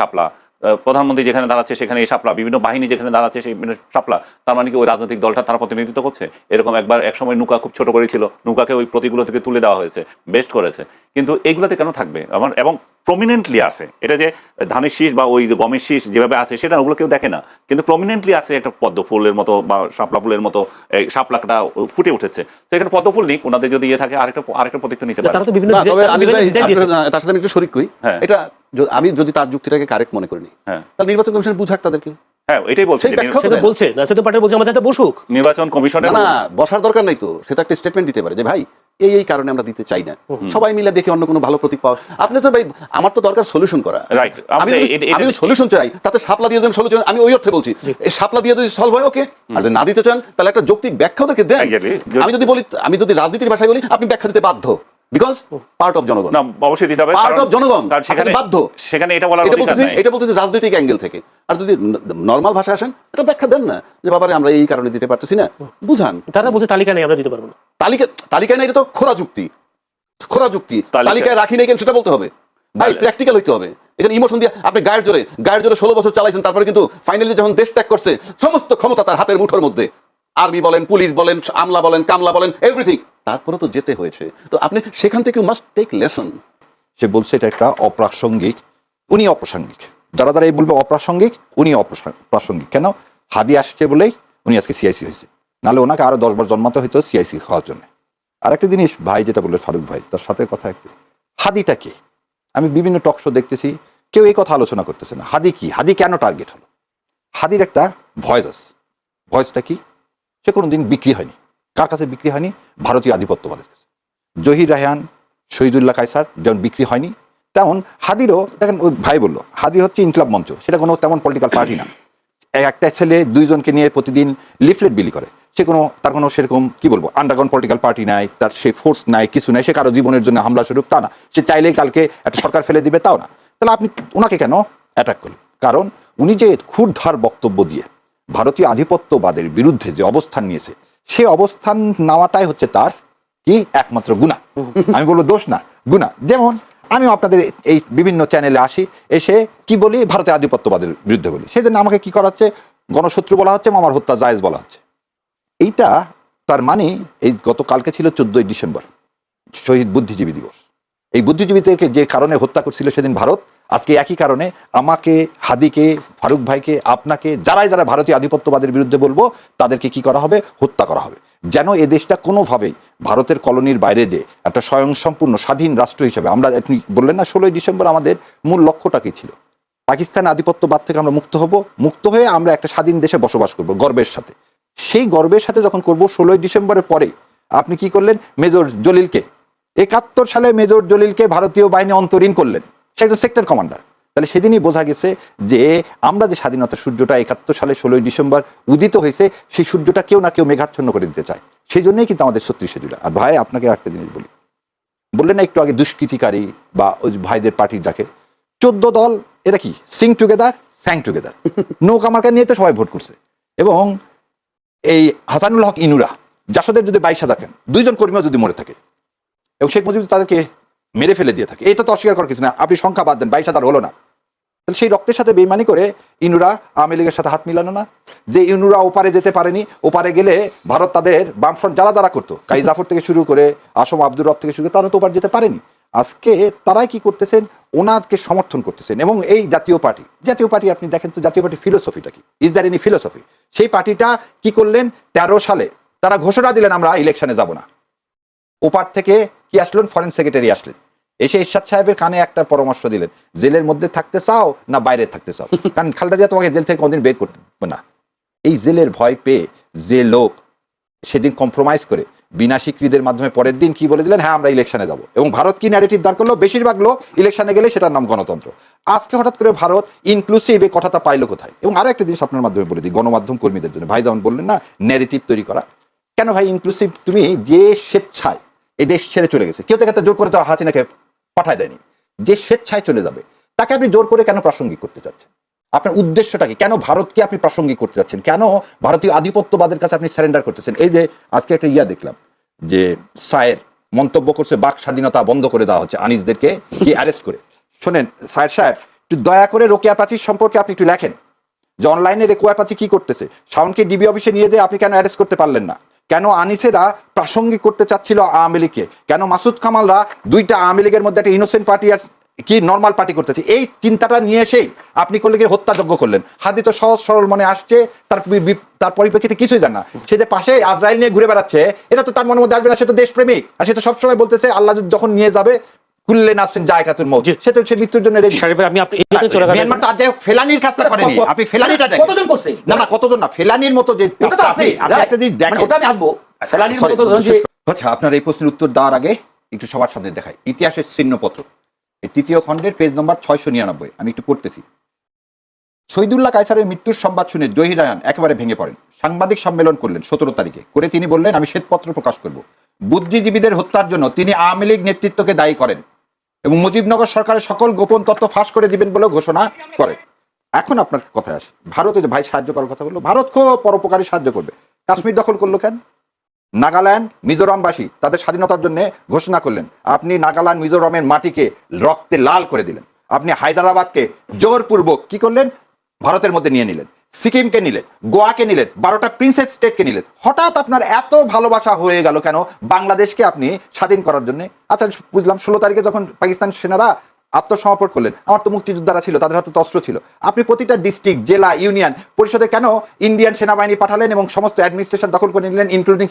আহ, প্রধানমন্ত্রী যেখানে দাঁড়াচ্ছে সেখানে এই শাপলা। বিভিন্ন বাহিনী যেখানে দাঁড়াচ্ছে সেই শাপলা। তার মানে কি ওই রাজনৈতিক দলটা তারা প্রতিনিধিত্ব করছে? এরকম একবার একসময় নৌকা খুব ছোট করেছিল নৌকাকে ওই প্রতীকগুলো থেকে তুলে দেওয়া হয়েছে বেস্ট করেছে। কিন্তু এইগুলোতে কেন থাকবে? আমার এবং প্রমিনেন্টলি আছে। এটা যে ধানের শীষ বা ওই গমের শীষ যেভাবে আছে সেটা ওগুলো কেউ দেখে না। কিন্তু প্রমিনেন্টলি আছে একটা পদ্ম ফুলের মতো বা শাপলা ফুলের মতো এই শাপলাটা ফুটে উঠেছে। তো এখানে পদ্ম ফুল নিক ওনাদের যদি ইয়ে থাকে আরেকটা আরেকটা প্রতীক নিতে পারে। তার সাথে আমি একটু শরিক করি। হ্যাঁ। এটা আমি যদি তার যুক্তিটাকে কারেক্ট মনে করিনি হ্যাঁ। তাহলে নির্বাচন কমিশন বুঝাক তাদেরকে। হ্যাঁ এটাই বলছে সেই যে ব্যাখ্যা সে তো বলছে না সে তো পার্টি বলছে আমাদের সাথে বসুক। নির্বাচন কমিশনের না না বসার দরকার নাই তো। সে তো একটা স্টেটমেন্ট দিতে পারে যে ভাই এই এই কারণে আমরা দিতে চাই না। সবাই মিলে দেখে অন্য কোনো ভালো প্রতীক পাওয়া আপনি তো ভাই আমার তো দরকার সলিউশন করা। Right. আমি সলিউশন চাই তাতে সাপলা দিয়ে দেন সলিউশন আমি ওই অর্থে বলছি এই সাপলা দিয়ে যদি সলভ হয় ওকে আর না দিতে চান তাহলে একটা যৌক্তিক ব্যাখ্যা ওদেরকে দেন। আমি যদি বলি আমি যদি রাজনীতির ভাষায় বলি আপনি ব্যাখ্যা দিতে বাধ্য। বিকজ পার্ট অফ জনগণ না অবশ্যই দিতে হবে পার্ট অফ জনগণ সেখানে বাধ্য। সেখানে এটা বলার অধিকার নাই। এটা বলতেছি রাজনৈতিক অ্যাঙ্গেল থেকে। আর যদি নর্মাল ভাষা আসেন এটা ব্যাখ্যা দেন না যে বাবারে আমরা এই কারণে দিতে পারতেছি না। বুঝান। তারা বলছে তালিকা নেই আমরা দিতে পারব না। তালিকা তালিকায় না এটা তো খোরা যুক্তি। খোরা যুক্তি। তালিকায় রাখি নাই কেন সেটা বলতে হবে। ভাই প্র্যাকটিক্যাল হইতে হবে। এখানে ইমোশন দিয়ে আপনি গায়ের জোরে গায়ের জোরে ষোলো বছর চালাইছেন তারপরে কিন্তু ফাইনালি যখন দেশ ত্যাগ করছে সমস্ত ক্ষমতা তার হাতের মুঠোর মধ্যে। আর্মি বলেন পুলিশ বলেন আমলা বলেন কামলা বলেন এভরিথিং তারপরে তো যেতে হয়েছে। তো আপনি সেখান থেকে মাস্ট টেক লেসন সে বলছে, এটা একটা অপ্রাসঙ্গিক। উনি অপ্রাসঙ্গিক। যারা যারা এই বলবে অপ্রাসঙ্গিক, উনি অপ্রাসঙ্গিক প্রাসঙ্গিক। কেন? হাদি আসছে বলেই উনি আজকে সিআইসি হয়েছে। নাহলে ওনাকে আরও দশবার জন্মাতে হইতো সিআইসি হওয়ার জন্য। আর একটা জিনিস, ভাই যেটা বলল ফারুক ভাই, তার সাথে কথা একটু। হাদিটা কে? আমি বিভিন্ন টক শো দেখতেছি, কেউ এই কথা আলোচনা করতেছে না। হাদি কি? হাদি কেন টার্গেট হলো? হাদির একটা ভয়েস ভয়েসটা কি? সে কোনোদিন বিক্রি হয়নি। কার কাছে বিক্রি হয়নি? ভারতীয় আধিপত্যবাদের কাছে। জহির রায়হান, শহীদুল্লাহ কায়সার যেমন বিক্রি হয়নি, তেমন হাদিরও, দেখেন ওই ভাই বলল, হাদি হচ্ছে ইনকলাব মঞ্চ, সেটা কোনো তেমন পলিটিক্যাল পার্টি না। একটা ছেলে দুইজনকে নিয়ে প্রতিদিন লিফলেট বিলি করে। সে কোনো, তার কোনো সেরকম, কি বলব আন্ডারগ্রাউন্ড পলিটিক্যাল পার্টি নাই, তার সে ফোর্স নাই, কিছু নাই, সে কারও জীবনের জন্য হামলা স্বরূপ তা না। সে চাইলেই কালকে একটা সরকার ফেলে দিবে তাও না। তাহলে আপনি ওনাকে কেন অ্যাটাক করলেন? কারণ উনি যে ক্ষুরধার বক্তব্য দিয়ে ভারতীয় আধিপত্যবাদের বিরুদ্ধে যে অবস্থান নিয়েছে সে অবস্থান নেওয়াটাই হচ্ছে তার কি একমাত্র গুণা আমি বলব দোষ না গুণা যেমন আমি আপনাদের এই বিভিন্ন চ্যানেলে আসি, এসে কি বলি? ভারতের আধিপত্যবাদের বিরুদ্ধে বলি। সেই জন্য আমাকে কি করা হচ্ছে? গণশত্রু বলা হচ্ছে, মামার হত্যা জায়েজ বলা হচ্ছে। এইটা তার মানে এই গতকালকে ছিল চোদ্দই ডিসেম্বর, শহীদ বুদ্ধিজীবী দিবস। এই বুদ্ধিজীবীদেরকে যে কারণে হত্যা করছিল সেদিন ভারত আজকে একই কারণে আমাকে, হাদিকে, ফারুক ভাইকে, আপনাকে, যারাই যারা ভারতীয় আধিপত্যবাদের বিরুদ্ধে বলব, তাদেরকে কি করা হবে? হত্যা করা হবে। যেন এ দেশটা কোনোভাবেই ভারতের কলোনির বাইরে যে একটা স্বয়ংসম্পূর্ণ স্বাধীন রাষ্ট্র হিসেবে, আমরা আপনি বললেন না, ষোলোই ডিসেম্বর আমাদের মূল লক্ষ্যটা কী ছিল? পাকিস্তান আধিপত্যবাদ থেকে আমরা মুক্ত হব, মুক্ত হয়ে আমরা একটা স্বাধীন দেশে বসবাস করব, গর্বের সাথে। সেই গর্বের সাথে যখন করব, ষোলোই ডিসেম্বরের পরে আপনি কি করলেন? মেজর জলিলকে। একাত্তর সালে মেজর জলিলকে ভারতীয় বাহিনী অন্তরীণ করলেন। সে একজন সেক্টর কমান্ডার তাহলে সেদিনই বোঝা গেছে যে আমরা যে স্বাধীনতা সূর্যটা একাত্তর সালে ষোলোই ডিসেম্বর উদিত হয়েছে সেই সূর্যটা কেউ না কেউ মেঘাচ্ছন্ন করে দিতে চায়। সেই জন্যই কিন্তু আমাদের ছত্রিশে জুলাই। আর ভাই আপনাকে একটা জিনিস বলি। বললেন না একটু আগে দুষ্কৃতিকারী বা ওই ভাইদের পার্টির যাকে। চোদ্দ দল এরা কি? সিং টুগেদার স্যাং টুগেদার নৌকা মার্কা নিয়ে তো সবাই ভোট করছে। এবং এই হাসানুল হক ইনুরা জাসদের যদি বাইশ হাজার কেন দুইজন কর্মীও যদি মরে থাকে। এবং শেখ মুজিব তাদেরকে মেরে ফেলে দিয়ে থাকে। এটা তো অস্বীকার করার কিছু না। আপনি সংখ্যা বাদ দেন, বাইশ হাজার হলো না। তাহলে সেই রক্তের সাথে বেইমানি করে ইনুরা আওয়ামী লীগের সাথে হাত মিলানো না? যে ইনুরা ওপারে যেতে পারেনি, ওপারে গেলে ভারত তাদের বামফ্রন্ট যারা যারা করতো কাই জাফর থেকে শুরু করে আসম আব্দুর রব থেকে শুরু করে, তারা তো ওপার যেতে পারেনি। আজকে তারাই কি করতেছেন? ওনাকে সমর্থন করতেছেন। এবং এই জাতীয় পার্টি জাতীয় পার্টি আপনি দেখেন তো, জাতীয় পার্টির ফিলোসফিটা কি? ইজ দ্যার এনি ফিলোসফি সেই পার্টিটা কি করলেন? তেরো সালে। তারা ঘোষণা দিলেন, আমরা ইলেকশনে যাব না। ওপার থেকে কি আসলেন? ফরেন সেক্রেটারি আসলেন। এসে ইরশাদ সাহেবের কানে একটা পরামর্শ দিলেন জেলের মধ্যে থাকতে চাও না বাইরে থাকতে চাও? কারণ খালেদা জিয়া তোমাকে জেল থেকে কোনদিন বের করতে না। এই জেলের ভয় পেয়ে যে লোক সেদিন কম্প্রোমাইজ করে বিনা স্বীকৃতির মাধ্যমে পরের দিন কি বলে দিলেন? হ্যাঁ আমরা ইলেকশনে যাব। এবং ভারত কি ন্যারেটিভ দাঁড় করল? বেশিরভাগ লোক ইলেকশনে গেলে সেটার নাম গণতন্ত্র। আজকে হঠাৎ করে ভারত ইনক্লুসিভ এই কথাটা পাইলো কোথায়? এবং আরও একটা জিনিস আপনার মাধ্যমে বলে দিই গণমাধ্যম কর্মীদের জন্য। ভাই যেমন বললেন না ন্যারেটিভ তৈরি করা। কেন ভাই ইনক্লুসিভ তুমি যে স্বেচ্ছায় এই দেশ ছেড়ে চলে গেছে। কেউ তাকে জোর করে তো হাসিনাকে পাঠায় দেয়নি। যে স্বেচ্ছায় চলে যাবে, তাকে আপনি জোর করে কেন প্রাসঙ্গিক করতে চাচ্ছেন? আপনার উদ্দেশ্যটা কি? কেন ভারতকে আপনি প্রাসঙ্গিক করতে চাচ্ছেন? কেন ভারতীয় আধিপত্যবাদের কাছে আপনি সারেন্ডার করতেছেন? এই যে আজকে একটা ইয়া দেখলাম, যে সায়ের মন্তব্য করছে, বাক স্বাধীনতা বন্ধ করে দেওয়া হচ্ছে আনিসদেরকে, কি অ্যারেস্ট করে? শোনেন, সায়ের সাহেব, একটু দয়া করে রোকেয়া প্রাচীর সম্পর্কে আপনি একটু লেখেন। যে অনলাইনে রেকোয়া পাচ্ছি কি করতেছে? শাওনকে ডিবি অফিসে নিয়ে যেয়ে আপনি কেন অ্যারেস্ট করতে পারলেন না? কেন আনিসেরা প্রাসঙ্গিক করতে চাচ্ছিল আওয়ামী লীগকে? কেন মাসুদ কামালরা দুইটা আওয়ামী লীগের মধ্যে একটা ইনোসেন্ট পার্টি আর কি নর্মাল পার্টি করতেছে? এই চিন্তাটা নিয়ে এসেই আপনি করলে গিয়ে হত্যাযজ্ঞ করলেন। হাদি তো সহজ সরল মনে আসছে, তার তার পরিপ্রেক্ষিতে কিছুই জান না। সে যে পাশে আজরাইল নিয়ে ঘুরে বেড়াচ্ছে, এটা তো তার মনের মধ্যে আসবে না, সে তো দেশপ্রেমিক। আর সে তো সবসময় বলতেছে, আল্লাহ যখন নিয়ে যাবে কুল্লে। সে তো সে মৃত্যুর জন্য রেডি শারিফ ভাই, আপনি চলে গেলেন মিয়ানমার ফেলানির কাজটা করেনি। আপনি ফেলানিটা দেখেন। কতজন করছে? না না কতজন না? ফেলানির মতো যে কাজটা আছে। আপনি আপনি একটা জিনিস মানে দেখেন। ওটা আমি আসব। ফেলানির মতো ধরুন যে আচ্ছা আপনার এই প্রশ্নের উত্তর দেওয়ার আগে একটু সবার সামনে দেখাই। ইতিহাসের চিহ্নপত্র এই তৃতীয় খণ্ডের পেজ নম্বর ছয়শো নিরানব্বই। আমি একটু পড়তেছি। শহীদুল্লাহ কায়সারের মৃত্যুর সংবাদ শুনে জহির রায়ান একেবারে ভেঙে পড়েন। সাংবাদিক সম্মেলন করলেন সতেরো তারিখে। করে তিনি বললেন আমি শ্বেতপত্র প্রকাশ করব। বুদ্ধিজীবীদের হত্যার জন্য তিনি আওয়ামী লীগ নেতৃত্বকে দায়ী করেন। এবং মুজিবনগর সরকারের সকল গোপন তথ্য ফাঁস করে দিবেন বলে ঘোষণা করে। এখন আপনার কথায় আসে। ভারতে ভাই সাহায্য করার কথা বলল, ভারত খুব পরোপকারী সাহায্য করবে। কাশ্মীর দখল করল কেন? নাগাল্যান্ড, মিজোরামবাসী তাদের স্বাধীনতার জন্য ঘোষণা করলেন, আপনি নাগাল্যান্ড, মিজোরামের মাটিকে রক্তে লাল করে দিলেন। আপনি হায়দ্রাবাদকে জোরপূর্বক কি করলেন? ভারতের মধ্যে নিয়ে নিলেন। সিকিমকে নিলেন, গোয়াকে নিলেন, বারোটা প্রিন্সেস স্টেটকে নিলেন। হঠাৎ আপনার এত ভালোবাসা হয়ে গেল কেন? বাংলাদেশকে আপনি স্বাধীন করার জন্য। আচ্ছা বুঝলাম, ষোলো তারিখে যখন পাকিস্তান সেনারা আত্মসমর্পণ করলেন, আমার তো মুক্তিযোদ্ধারা ছিল, তাদের হাতে অস্ত্র ছিল। আপনি প্রতিটা ডিস্ট্রিক্ট জেলা ইউনিয়ন পরিষদে কেন ইন্ডিয়ান সেনাবাহিনী পাঠালেন এবং সমস্ত অ্যাডমিনিস্ট্রেশন দখল করে নিলেন ইনক্লুডিং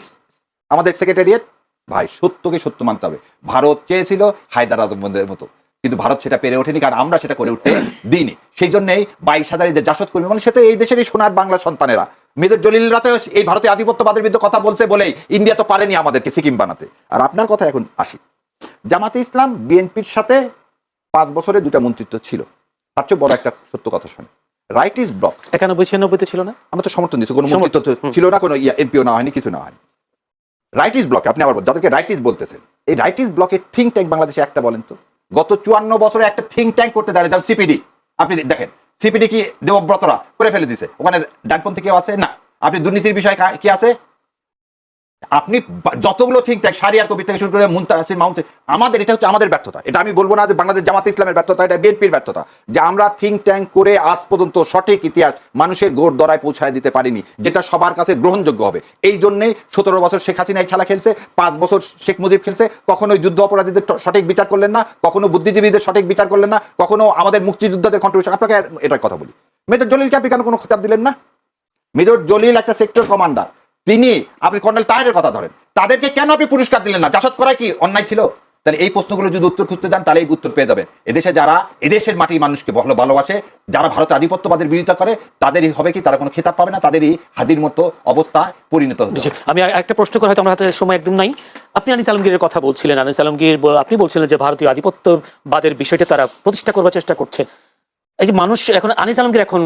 আমাদের সেক্রেটারিয়েট ভাই, সত্যকে সত্য মানতে হবে। ভারত চেয়েছিল হায়দ্রাবাদের মতো। কিন্তু ভারত সেটা পেরে ওঠেনি কারণ আমরা সেটা করে উঠতে দিইনি। সেই জন্যই বাইশ হাজার যে জাসদ কর্মী মানে সে তো এই দেশেরই সোনার বাংলা সন্তানেরা। মেয়েদের জলিলরা তো এই ভারতে আধিপত্যবাদের বিরুদ্ধে কথা বলছে বলেই ইন্ডিয়া তো পারেনি আমাদেরকে সিকিম বানাতে। আর আপনার কথা এখন আসি। জামাতে ইসলাম বিএনপির সাথে পাঁচ বছরে দুটা মন্ত্রিত্ব ছিল। তার চেয়ে বড় একটা সত্য কথা শুনে রাইট ইজ ব্লক একানব্বই ছিয়ানব্বইতে ছিল না? আমরা তো সমর্থন দিচ্ছি কোনো মন্ত্রিত্ব ছিল না কোনো এমপিও না হয়নি কিছু না হয়নি। রাইট ইজ ব্লক আপনি আবার যাদেরকে রাইট ইজ বলতেছেন এই রাইট ইজ ব্লকের থিঙ্ক ট্যাঙ্ক বাংলাদেশে একটা বলেন তো? গত চুয়ান্ন বছরে একটা থিঙ্ক ট্যাঙ্ক করতে দাঁড়িয়ে যেমন সিপিডি আপনি দেখেন সিপিডি কি দেবব্রতরা করে ফেলে দিছে? ওখানে ডানপন্থী কেউ আছে? না। আপনি দুর্নীতির বিষয়ে কি আছে? আপনি যতগুলো থিঙ্ক ট্যাঙ্ক সারিয়ার কবির থেকে শুরু করে মুন্তাসির, মাউন্টে আমাদের এটা হচ্ছে আমাদের ব্যর্থতা। এটা আমি বলব না যে বাংলাদেশ জামাত ইসলামের ব্যর্থতা, এটা বিএনপির ব্যর্থতা। যে আমরা থিঙ্ক ট্যাঙ্ক করে আজ পর্যন্ত সঠিক ইতিহাস মানুষের গোড় দরায় পৌঁছায় দিতে পারিনি, যেটা সবার কাছে গ্রহণযোগ্য হবে। এই জন্যেই সতেরো বছর শেখ হাসিনা এই খেলা খেলছে, পাঁচ বছর শেখ মুজিব খেলছে কখনো যুদ্ধ অপরাধীদের সঠিক বিচার করলেন না, কখনো বুদ্ধিজীবীদের সঠিক বিচার করলেন না, কখনো আমাদের মুক্তিযোদ্ধাদের কন্ট্রিবিউশন আপনাকে এটার কথা বলি। মেজর জলিলকে আপনি কেন কোনো খেতাব দিলেন না? মেজর জলিল একটা সেক্টর কমান্ডার তিনি আপনি কর্নেল তাহেরের কথা ধরেন। তাদেরকে কেন আপনি পুরস্কার দিলেন না? জাসদ করায় কি অন্যায় ছিল? তাহলে এই প্রশ্নগুলো যদি উত্তর খুঁজতে যান, তাহলে এই উত্তর পেয়ে যাবেন। এদেশে যারা, এদেশের মাটি মানুষকে ভালো ভালোবাসে, যারা ভারতের আধিপত্যবাদের বিরোধিতা করে, তাদেরই হবে কি? তারা কোনো খেতাব পাবে না? তাদেরই হাদির মতো অবস্থায় পরিণত হবে। আমি একটা প্রশ্ন করে হয়তো আমার হাতে সময় একদম নাই। আপনি আনিস আলমগীরের কথা বলছিলেন। আনিস আলমগীর আপনি বলছিলেন যে ভারতীয় আধিপত্যবাদের বিষয়টা তারা প্রতিষ্ঠা করবার চেষ্টা করছে। এই যে মানুষ এখন আনিস আলমগীর এখন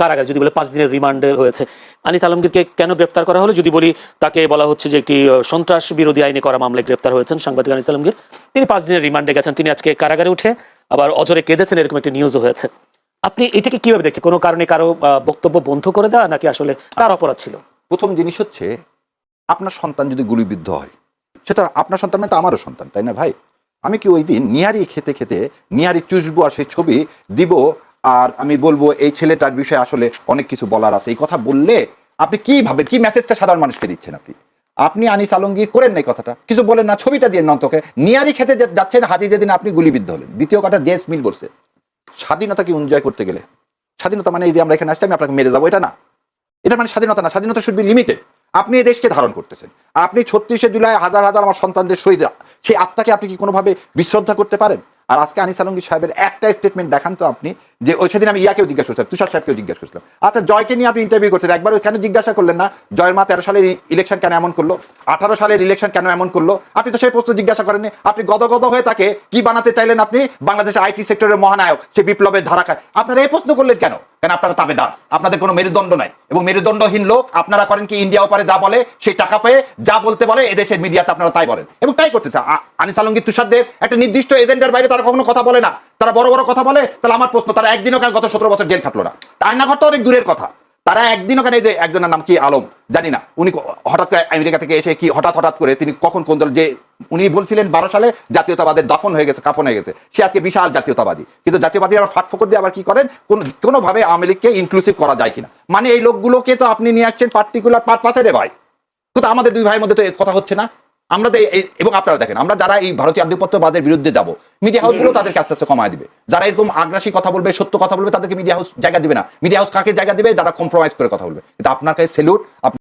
কারাগারে, যদি বলে পাঁচ দিনের রিমান্ডে হয়েছে। আনিস আলমগীরকে কেন গ্রেপ্তার করা হলো? যদি বলি তাকে বলা হচ্ছে যে একটি সন্ত্রাস বিরোধী আইনে করা মামলায় গ্রেপ্তার হয়েছেন সাংবাদিক আনিস আলমগীর। তিনি পাঁচ দিনের রিমান্ডে গেছেন। তিনি আজকে কারাগারে উঠে আবার অজরে কেঁদেছেন, এরকম একটি নিউজও হয়েছে। আপনি এটাকে কীভাবে দেখছেন? কোনো কারণে কারও বক্তব্য বন্ধ করে দেওয়া, নাকি আসলে তার অপরাধ ছিল? প্রথম জিনিস হচ্ছে, আপনার সন্তান যদি গুলিবিদ্ধ হয়, সেটা আপনার সন্তান মানে তো আমারও সন্তান, তাই না ভাই? আমি কি ওই দিন নিহারি খেতে খেতে নিহারি চুষবো আর সেই ছবি দিব? আর আমি বলব, এই ছেলেটার বিষয়ে আসলে অনেক কিছু বলার আছে। এই কথা বললে আপনি কি ভাবেন? কি মেসেজটা সাধারণ মানুষকে দিচ্ছেন আপনি? আপনি আনিস আলমগীর করেন না কথাটা। কিছু বলেন না, ছবিটা দিয়ে নন্তকে নিয়ারি খেতে যাচ্ছেন, হাতি যেদিন আপনি গুলিবিদ্ধ হলেন। দ্বিতীয় কথা জেস মিল বলছে। স্বাধীনতা কি এনজয় করতে গেলে? স্বাধীনতা মানে এই যে আমরা এখানে আসছি, আমি আপনাকে মেরে যাব এটা না। এটা মানে স্বাধীনতা না। স্বাধীনতা শুড বি লিমিটেড আপনি এই দেশকে ধারণ করতেছেন। আপনি ছত্রিশে জুলাই হাজার হাজার আমার সন্তানদের শহীদ সেই আত্মাকে আপনি কি কোনোভাবে বিশ্রদ্ধা করতে পারেন? আর আজকে আনিস আলমগীর সাহেবের একটা স্টেটমেন্ট দেখান তো আপনি যে ওই সেদিন আমি ইয়াকেও জিজ্ঞাসা করছিলাম, তুষার সাহেবকেও জিজ্ঞাসা করছিলাম। আচ্ছা জয়কে নিয়ে আপনি ইন্টারভিউ করছেন একবার কেন জিজ্ঞাসা করলেন না? জয়ের মা তেরো সালের ইলেকশন কেন এমন করল? আঠারো সালের ইলেকশন কেন এমন করল? আপনি তো সেই প্রশ্ন জিজ্ঞাসা করেননি। আপনি গদগদ হয়ে তাকে কি বানাতে চাইলেন আপনি? বাংলাদেশের আইটি সেক্টরের মহানায়ক, সে বিপ্লবের ধারাকায় আপনারা এই প্রশ্ন করলেন কেন? কেন আপনারা তাবেদার? আপনাদের কোনো মেরুদণ্ড নাই। এবং মেরুদণ্ডহীন লোক, আপনারা করেন কি ইন্ডিয়া ওপারে যা বলে, সেই টাকা পেয়ে যা বলতে বলে, এদেশের মিডিয়াতে আপনারা তাই বলেন। এবং তাই করতেছে। আনিস আলমগীর তুষারদের একটা নির্দিষ্ট এজেন্ডার বাইরে তারা কখনো কথা বলে না। তারা বড় বড় কথা বলে, তাহলে আমার প্রশ্ন, তারা একদিনও কেন গত সতেরো বছর জেল খাটলো না। আয়নাঘর তো অনেক দূরের কথা। তারা একদিনও কেন যে একজনের নাম কি আলম, জানি না। উনি হঠাৎ করে আমেরিকা থেকে এসে কি হঠাৎ হঠাৎ করে তিনি কখন কোন দল যে উনি বলছিলেন বারো সালে জাতীয়তাবাদের দাফন হয়ে গেছে, কাফন হয়ে গেছে। সে আজকে বিশাল জাতীয়তাবাদী। কিন্তু জাতীয়বাদী আবার ফাঁক ফোকর দিয়ে আবার কি করেন? কোন কোনোভাবে আওয়ামী লীগকে ইনক্লুসিভ করা যায় কিনা। মানে এই লোকগুলোকে তো আপনি নিয়ে আসছেন পার্টিকুলার পার্ট রে ভাই। কিন্তু আমাদের দুই ভাইয়ের মধ্যে তো কথা হচ্ছে না। আমরা তো এবং আপনারা দেখেন, আমরা যারা এই ভারতীয় আধিপত্যবাদের বিরুদ্ধে যাব মিডিয়া হাউসগুলো তাদেরকে আস্তে আস্তে কমায় দিবে। যারা এরকম আগ্রাসী কথা বলবে, সত্য কথা বলবে, তাদেরকে মিডিয়া হাউস জায়গা দিবে না। মিডিয়া হাউস কাকে জায়গা দিবে? যারা কম্প্রোমাইজ করে কথা বলবে। কিন্তু আপনার কাছে সেলুট